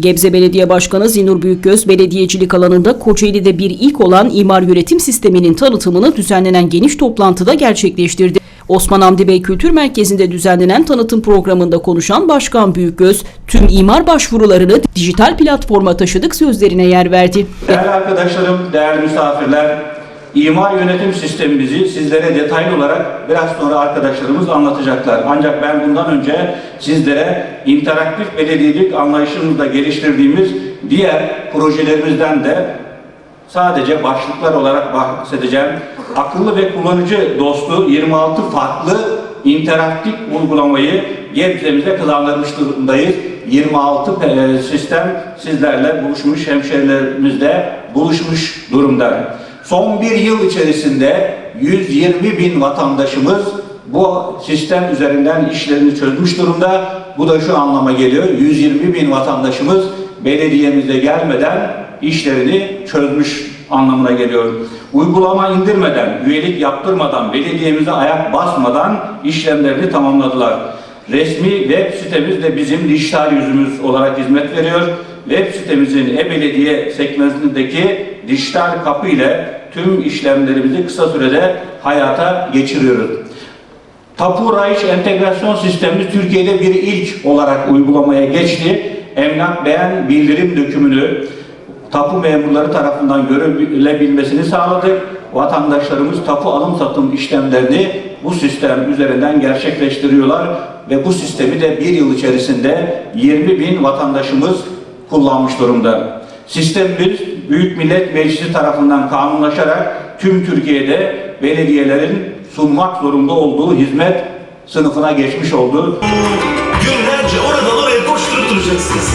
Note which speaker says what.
Speaker 1: Gebze Belediye Başkanı Zinur Büyükgöz, belediyecilik alanında Kocaeli'de bir ilk olan imar yönetim sisteminin tanıtımını düzenlenen geniş toplantıda gerçekleştirdi. Osman Hamdi Bey Kültür Merkezi'nde düzenlenen tanıtım programında konuşan Başkan Büyükgöz, tüm imar başvurularını dijital platforma taşıdık sözlerine yer verdi.
Speaker 2: Değerli arkadaşlarım, değerli misafirler, imar yönetim sistemimizi sizlere detaylı olarak biraz sonra arkadaşlarımız anlatacaklar. Ancak ben bundan önce sizlere interaktif belediyelik anlayışımızda geliştirdiğimiz diğer projelerimizden de sadece başlıklar olarak bahsedeceğim. Akıllı ve kullanıcı dostu 26 farklı interaktif uygulamayı Gebze'mize kazandırmış durumdayız. 26 pe- sistem sizlerle buluşmuş, hemşehrilerimizle buluşmuş durumda. Son bir yıl içerisinde 120 bin vatandaşımız bu sistem üzerinden işlerini çözmüş durumda. Bu da şu anlama geliyor. 120 bin vatandaşımız belediyemize gelmeden işlerini çözmüş anlamına geliyor. Uygulama indirmeden, üyelik yaptırmadan, belediyemize ayak basmadan işlemlerini tamamladılar. Resmi web sitemiz de bizim dijital yüzümüz olarak hizmet veriyor. Web sitemizin e-belediye sekmesindeki dijital kapı ile tüm işlemlerimizi kısa sürede hayata geçiriyoruz. Tapu Rayiç Entegrasyon Sistemi Türkiye'de bir ilk olarak uygulamaya geçti. Emlak beğen bildirim dökümünü tapu memurları tarafından görülebilmesini sağladık. Vatandaşlarımız tapu alım satım işlemlerini bu sistem üzerinden gerçekleştiriyorlar ve bu sistemi de bir yıl içerisinde 20 bin vatandaşımız kullanmış durumda. Sistemimiz Büyük Millet Meclisi tarafından kanunlaşarak tüm Türkiye'de belediyelerin sunmak zorunda olduğu hizmet sınıfına geçmiş oldu.
Speaker 3: Günlerce oradan oraya koşturup duracaksınız.